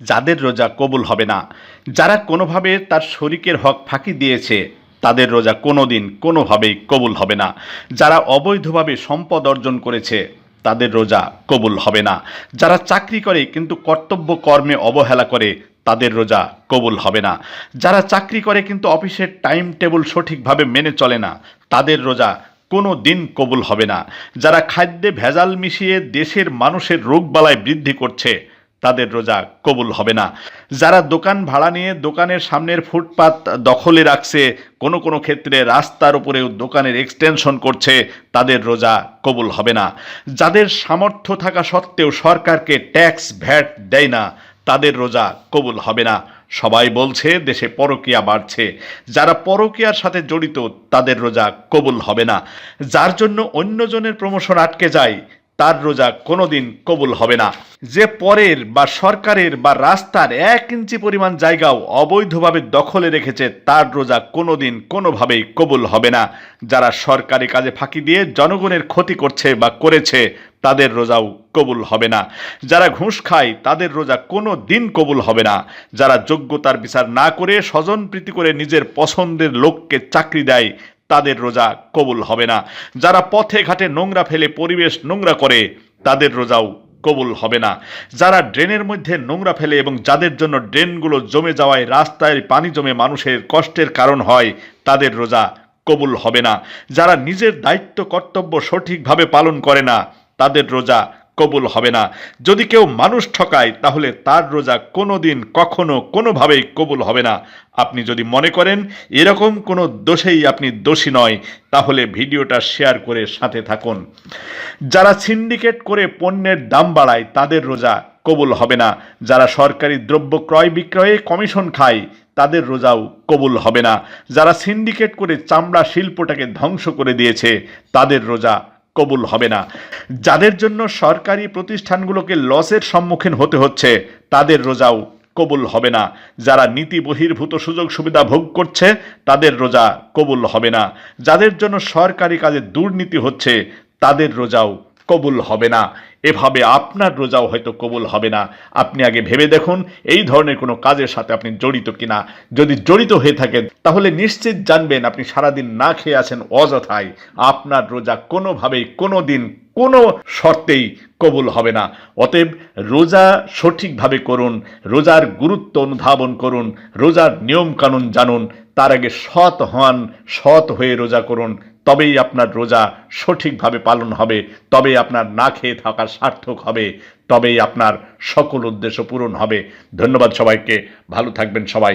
যাদের রোজা কবুল হবে না। যারা কোনোভাবে তার শরিকের হক ফাঁকি দিয়েছে, তাদের রোজা কোনো দিন কোনোভাবেই কবুল হবে না। যারা অবৈধভাবে সম্পদ অর্জন করেছে, তাদের রোজা কবুল হবে না। যারা চাকরি করে কিন্তু কর্তব্য কর্মে অবহেলা করে, তাদের রোজা কবুল হবে না। যারা চাকরি করে কিন্তু অফিসের টাইম টেবিল সঠিকভাবে মেনে চলে না, তাদের রোজা কোনো দিন কবুল হবে না। যারা খাদ্যে ভেজাল মিশিয়ে দেশের মানুষের রোগবালায় বৃদ্ধি করছে তাদের রোজা কবুল হবে না। যারা দোকান ভাড়া নিয়ে দোকানের সামনের ফুটপাত দখলে রাখছে, কোনো কোনো ক্ষেত্রে রাস্তার উপরেও দোকানের এক্সটেনশন করছে, তাদের রোজা কবুল হবে না। যাদের সামর্থ্য থাকা সত্ত্বেও সরকারকে ট্যাক্স ভ্যাট দেয় না, তাদের রোজা কবুল হবে না। সবাই বলছে, দেশে পরকিয়া বাড়ছে। যারা পরকিয়ার সাথে জড়িত, তাদের রোজা কবুল হবে না। যার জন্য অন্যজনের প্রমোশন আটকে যায় তার রোজা কোনোদিন কবুল হবে না। যে পরের বা সরকারের বা রাস্তার এক ইঞ্চি পরিমাণ জায়গাও অবৈধভাবে দখলে রেখেছে, তার রোজা কোনোদিন কোনোভাবেই কবুল হবে না। যারা সরকারি কাজে ফাঁকি দিয়ে জনগণের ক্ষতি করছে বা করেছে, তাদের রোজাও কবুল হবে না। যারা ঘুষ খায়, তাদের রোজা কোনো দিন কবুল হবে না। যারা যোগ্যতার বিচার না করে স্বজন প্রীতি করে নিজের পছন্দের লোককে চাকরি দেয় তাদের রোজা কবুল হবে না। যারা পথে ঘাটে নোংরা ফেলে পরিবেশ নোংরা করে, তাদের রোজাও কবুল হবে না। যারা ড্রেনের মধ্যে নোংরা ফেলে এবং যাদের জন্য ড্রেনগুলো জমে যাওয়ায় রাস্তায় পানি জমে মানুষের কষ্টের কারণ হয়, তাদের রোজা কবুল হবে না। যারা নিজের দায়িত্ব কর্তব্য সঠিকভাবে পালন করে না, তাদের রোজা কবুল হবে না। যদি কেউ মানুষ ঠকায়, তাহলে তার রোজা কোনো দিন কখনো কোনোভাবেই কবুল হবে না। আপনি যদি মনে করেন এরকম কোনো দোষেই আপনি দোষী নয়, তাহলে ভিডিওটা শেয়ার করে সাথে থাকুন। যারা সিন্ডিকেট করে পণ্যের দাম বাড়ায়, তাদের রোজা কবুল হবে না। যারা সরকারি দ্রব্য ক্রয় বিক্রয়ে কমিশন খায়, তাদের রোজাও কবুল হবে না। যারা সিন্ডিকেট করে চামড়া শিল্পটাকে ধ্বংস করে দিয়েছে, তাদের রোজা কবুল হবে না। যাদের জন্য সরকারি প্রতিষ্ঠানগুলোকে লসের সম্মুখীন হতে হচ্ছে, তাদের রোজাও কবুল হবে না। যারা নীতি বহির্ভূত সুযোগ সুবিধা ভোগ করছে, তাদের রোজা কবুল হবে না। যাদের জন্য সরকারি কাজে দুর্নীতি হচ্ছে, তাদের রোজাও কবুল হবে না। এভাবে আপনার রোজাও হয়তো কবুল হবে না। আপনি আগে ভেবে দেখুন, এই ধরনের কোনো কাজের সাথে আপনি জড়িত কিনা। যদি জড়িত হয়ে থাকেন, তাহলে নিশ্চিত জানবেন আপনি সারাদিন না খেয়ে আছেন অযথায় আপনার রোজা কোনোভাবেই কোনো দিন কোনো শর্তেই কবুল হবে না। অতএব রোজা সঠিকভাবে করুন, রোজার গুরুত্ব অনুধাবন করুন, রোজার নিয়মকানুন জানুন, তার আগে সৎ হন, সৎ হয়ে রোজা করুন। তবেই আপনার রোজা সঠিকভাবে পালন হবে তবে আপনার না খেয়ে থাকা সার্থক হবে। তবেই আপনার সকল উদ্দেশ্য পূরণ হবে। ধন্যবাদ সবাইকে। ভালো থাকবেন সবাই।